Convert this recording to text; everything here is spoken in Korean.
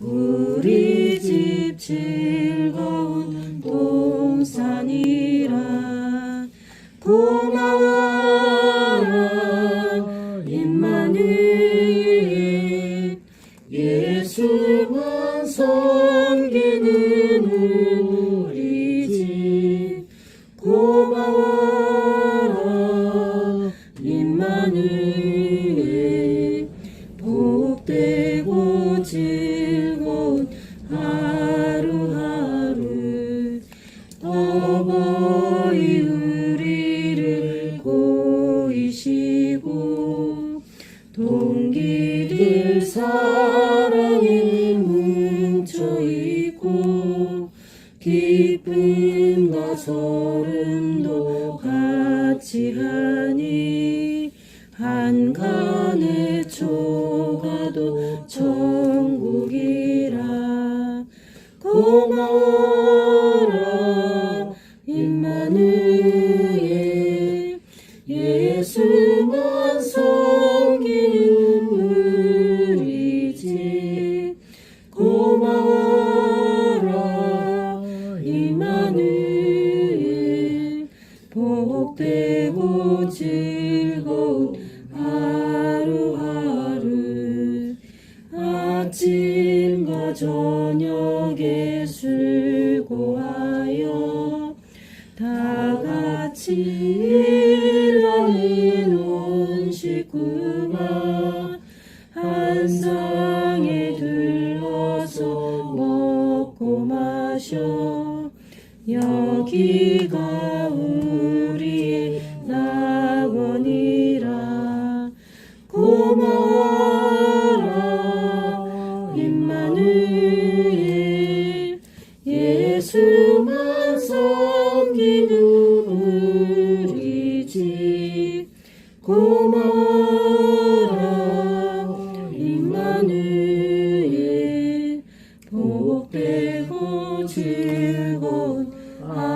우리 집 즐거운 동산이라. 고마워라 임마누엘. 예 어버이 우리를 고이시고 동기들 사랑에 뭉쳐 있고 기쁨과 소름도 같이 하니 한간의 초가도 천국이라. 고마워 예수만 섬기는 우리 집 고마워라 임마누엘. 복되고 즐거운 하루하루. 아침과 저녁에 수고하여 다 같이 한 상에 둘러서 먹고 마셔. 여기가 우리의 낙원이라 고마워라 임마누엘. 예수만 섬기는 우리 집. 고마워 임